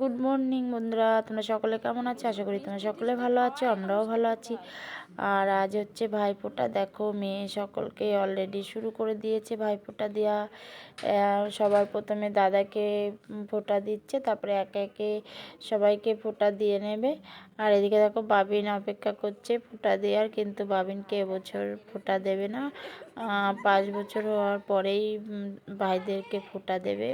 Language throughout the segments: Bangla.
গুড মর্নিং বন্ধুরা। তোমরা সকলে কেমন আছো? আশা করি তোমরা সকলে ভালো আছো, আমরাও ভালো আছি। আর আজ হচ্ছে ভাইফোঁটা, দেখো, মেয়ে সকলকে অলরেডি শুরু করে দিয়েছে ভাইফোঁটা দেওয়া সবার প্রথমে দাদাকে ফোঁটা দিচ্ছে, তারপরে একে একে সবাইকে ফোঁটা দিয়ে নেবে। আর এদিকে দেখো, বাবিন অপেক্ষা করছে ফোঁটা দেওয়ার, কিন্তু বাবিনকে এবছর ফোঁটা দেবে না। পাঁচ বছর হওয়ার পরেই ভাইদেরকে ফোঁটা দেবে।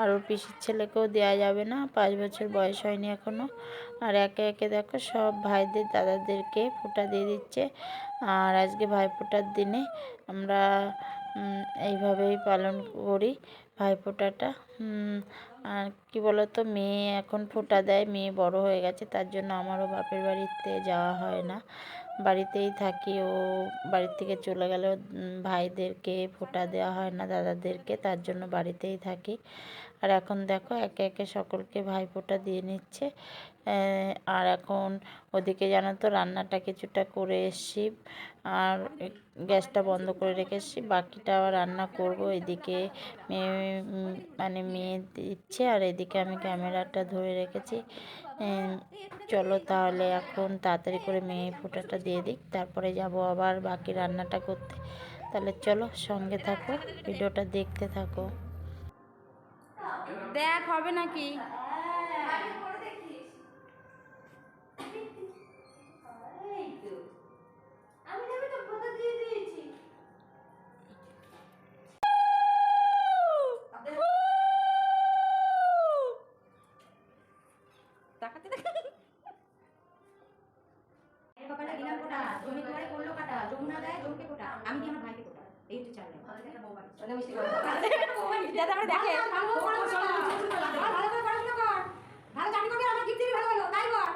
আর ওর পিসির ছেলেকেও দেওয়া যাবে না। পাঁচ বছর বয়স হয়নি এখনও আর একে একে দেখো সব ভাইদের দাদাদেরকে ফোঁটা দিয়ে দিচ্ছে। আর আজকে ভাইফোঁটার দিনে আমরা এইভাবেই পালন করি ভাইফোঁটাটা। আর কি বলতো, মেয়ে এখন ফোঁটা দেয়, মেয়ে বড় হয়ে গেছে, তার জন্য আমারও বাপের বাড়িতে যাওয়া হয় না। বাড়িতেই থাকি, ও বাড়ির থেকে চলে গেলে ভাইদেরকে ফোঁটা দেওয়া হয় না, দাদাদেরকে, তার জন্য বাড়িতেই থাকি। আর এখন দেখো একে একে সকলকে ভাইফোঁটা দিয়ে নিচ্ছে। আর এখন ওদিকে জানো তো রান্নাটা কিছুটা করে এসছি। আর গ্যাসটা বন্ধ করে রেখে এসছি বাকিটা আবার রান্না করব। এদিকে মেয়ে মানে মেয়ে দিচ্ছে আর এদিকে আমি ক্যামেরাটা ধরে রেখেছি। চলো তাহলে এখন তাড়াতাড়ি করে মেয়ে ফোঁটাটা দিয়ে দিক। তারপরে যাব আবার বাকি রান্নাটা করতে। তাহলে চলো সঙ্গে থাকো, ভিডিওটা দেখতে থাকো। দেখ হবে নাকি? আমি যাবে তো। ফটো দিয়ে দিয়েছি। দেখাতে দেখাতে এর কপালে দিলাম কোটা? জমি দুয়ারে করল কাটা? যমুনা দেয় জমকে কোটা? আমি দিই আমার ভাইকে কোটা? এই হচ্ছে চাল আমরা দেখে ভালো করে পড়াশোনা কর ভালো চাকরি করবি আমার গিফট দিবি ভালো ভালো তাই কর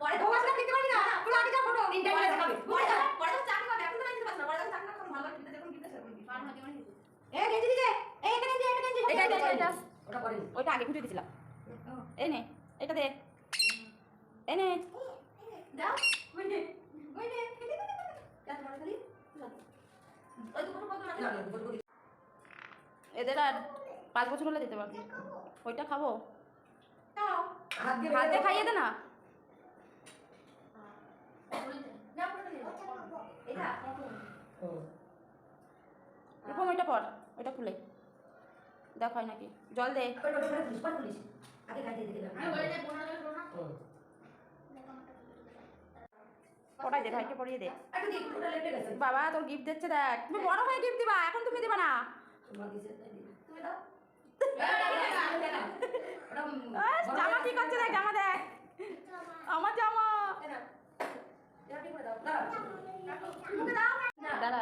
পরে তো ওয়াসটা দিতে পারি না পুরো আগে যা ফটো তিনটা করে দেখাবে পরে যা পরে তো চাকরি করবে এখন তো দিতে পারছ না পরে তো চাকরি করব ভালো গিফট দেখুন গিফট আছে ফান হতে মানে এ গেঞ্জি দিছে এই এটা গেঞ্জি এটা গেঞ্জি এটা, এটা, এটা। ওটা আগে দিছিলাম এই নে এটা দে। এই নে। এদের আর পাঁচ বছর হলে দিতে পারবি। ওইটা খাব। হাতে খাইয়ে দে না। রূপম ওইটা পর ওইটা খুলে। দেখ হয় নাকি? জল দে। পড়াই দে ভাইকে পড়িয়ে দে। বাবা তোর গিফট দিচ্ছে দেখ। তুমি বড় হয়ে গিফট দিবা এখন তুমি দিবা না। জামা ঠিক হচ্ছে দেখ জামা দেখ আমার জামা না এটা ঠিক করে দাও দাও মুখে দাও না দাঁড়া।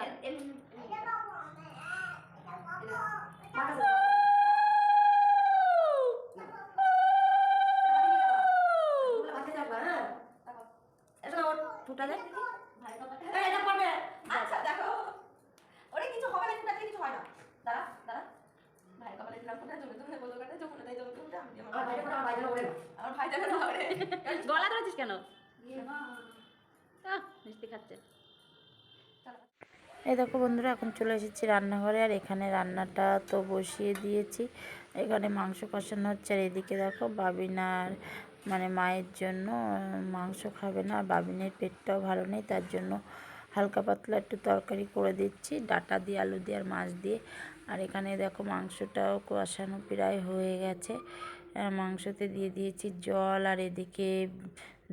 মাথা বাকি যাবা হ্যাঁ এটা নাও ফুটা দে এই এটা পড়বে আচ্ছা দেখো ওরে কিছু হবে না কিছু হয় না দাঁড়া দাঁড়া ভাই কপালে দিলাম ফুটা জমে জমে বলো কাটে জমে তাই জমে জমে আমি আমার ভাই আমার ভাই জানা ওরে আমার ভাই জানা ওরে গলা ধরেছিস কেন মিষ্টি খাচ্ছে এই দেখো বন্ধুরা এখন চলে এসেছি রান্নাঘরে আর এখানে রান্নাটা তো বসিয়ে দিয়েছি এখানে মাংস কষানো হচ্ছে আর এদিকে দেখো বাবিনার মানে মায়ের জন্য, মাংস খাবে না, বাবিনের পেটটাও ভালো নেই, তার জন্য হালকা পাতলা একটু তরকারি করে দিচ্ছি, ডাটা দিয়ে, আলু দিয়ে আর মাছ দিয়ে। আর এখানে দেখো মাংসটাও কষানো প্রায় হয়ে গেছে। মাংসতে দিয়ে দিয়েছি জল, আর এদিকে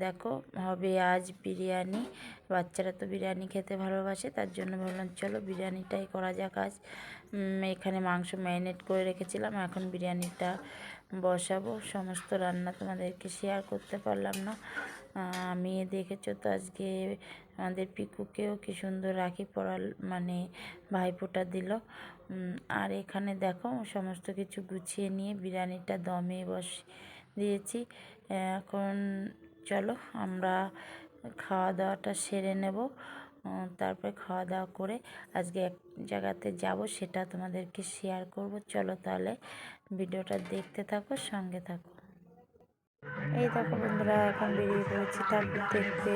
দেখো হবে আজ বিরিয়ানি। বাচ্চারা তো বিরিয়ানি খেতে ভালোবাসে, তার জন্য ভাবলাম চলো বিরিয়ানিটাই করা যাক আজ। এখানে মাংস ম্যারিনেট করে রেখেছিলাম, এখন বিরিয়ানিটা বসাবো, সমস্ত রান্না তোমাদেরকে শেয়ার করতে পারলাম না। আমি, দেখেছ তো আজকে আমাদের পিকুকেও কি সুন্দর রাখি পড়াল মানে ভাইফোঁটা দিল। আর এখানে দেখো, সমস্ত কিছু গুছিয়ে নিয়ে বিরিয়ানিটা দমে বস, দিয়েছি। এখন চলো, আমরা খাওয়া দাওয়াটা সেরে নেব। তারপরে খাওয়া দাওয়া করে আজকে এক জায়গাতে যাব, সেটা তোমাদেরকে শেয়ার করব। চলো তাহলে ভিডিওটা দেখতে থাকো, সঙ্গে থাকো। এই দেখো বন্ধুরা, এখন বেরিয়ে পড়েছি ঠাকুর দেখতে।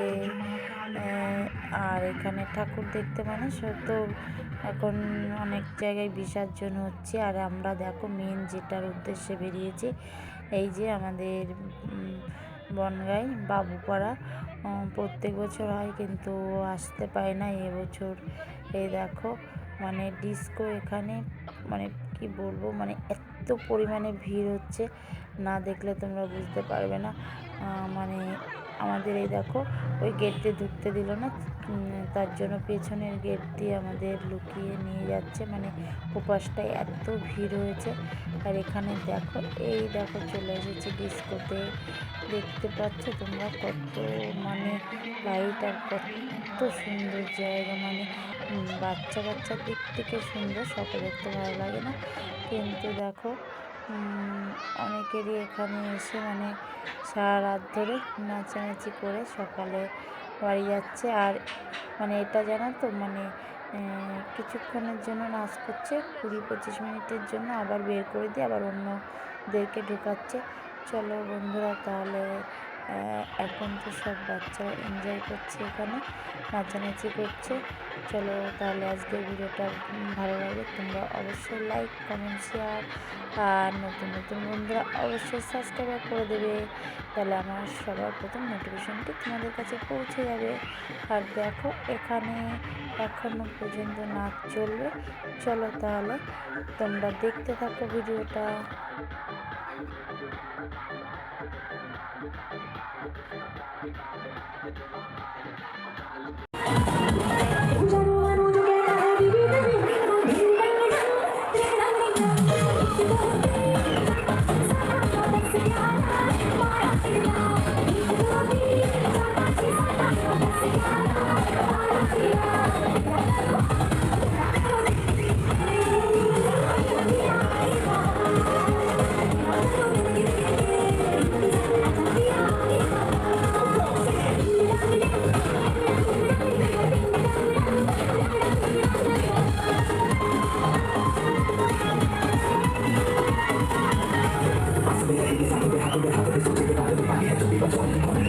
আর এখানে ঠাকুর দেখতে মানে তো এখন অনেক জায়গায় বিসর্জন হচ্ছে। আর আমরা দেখো মেন যেটার উদ্দেশ্যে বেরিয়েছি, এই যে আমাদের বনগাই বাবুপাড়া প্রত্যেক বছর হয়, কিন্তু আসতে পায় না এবছর এই দেখো মানে ডিস্কো এখানে মানে কি বলব মানে এত পরিমাণে ভিড় হচ্ছে, না দেখলে তোমরা বুঝতে পারবে না। মানে আমাদের এই দেখো, ওই গেট ঢুকতে দিল না তার জন্য পেছনের গেট দিয়ে আমাদের লুকিয়ে নিয়ে যাচ্ছে। মানে ওপাশটায় এত ভিড় হয়েছে। আর এখানে দেখো, এই দেখো চলে এসেছে ডিস্কোতে দেখতে পাচ্ছ তোমরা কত মানে লাইট আর কত সুন্দর জায়গা। মানে বাচ্চা বাচ্চার দিক থেকে সুন্দর সকলের তো ভালো লাগে না। কিন্তু দেখো অনেকেরই এখানে এসে মানে সারা রাত ধরে নাচানাচি করে সকালে বাড়ি যাচ্ছে। আর মানে এটা জানা তো মানে কিছুক্ষণের জন্য নাচ করছে, কুড়ি পঁচিশ মিনিটের জন্য আবার বের করে দিয়ে আবার অন্যদেরকে ঢোকাচ্ছে। চলো বন্ধুরা, তাহলে এখন তো সব বাচ্চারা এনজয় করছে এখানে, নাচানাচি করছে। চলো তাহলে আজকের ভিডিওটা ভালো লাগে, তোমরা অবশ্যই লাইক কমেন্ট শেয়ার আর নতুন নতুন বন্ধুরা অবশ্যই সাবস্ক্রাইব করে দেবে। তাহলে আমার সবার প্রথম নোটিফিকেশনটি তোমাদের কাছে পৌঁছে যাবে। আর দেখো এখানে এখনও পর্যন্ত নাচ চলবে। চলো তাহলে তোমরা দেখতে থাকো ভিডিওটা। Why are you lying? Why are you lying? i'm going to take a picture of the back of Thank you.